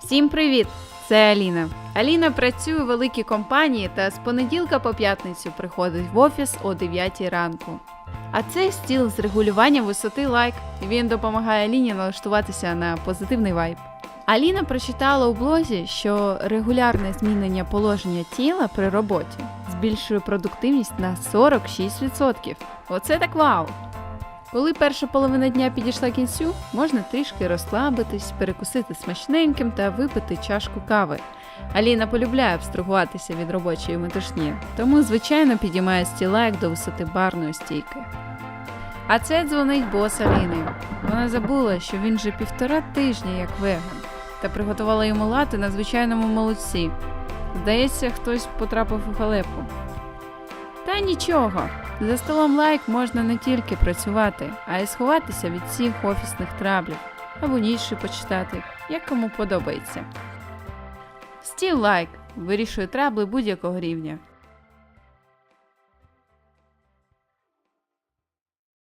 Всім привіт! Це Аліна. Аліна працює у великій компанії та з понеділка по п'ятницю приходить в офіс о 9 ранку. А цей стіл з регулюванням висоти лайк. Він допомагає Аліні налаштуватися на позитивний вайб. Аліна прочитала у блозі, що регулярне змінення положення тіла при роботі збільшує продуктивність на 46%. Оце так вау! Коли перша половина дня підійшла кінцю, можна трішки розслабитись, перекусити смачненьким та випити чашку кави. Аліна полюбляє абстрагуватися від робочої метушні, тому звичайно підіймає стіла як до висоти барної стійки. А це дзвонить бос Аліни. Вона забула, що він вже півтора тижня як веган, та приготувала йому лати на звичайному молодці. Здається, хтось потрапив у халепу. Та нічого, за столом лайк можна не тільки працювати, а й сховатися від всіх офісних траблів або ніші почитати, як кому подобається. Стіл лайк вирішує трабли будь-якого рівня.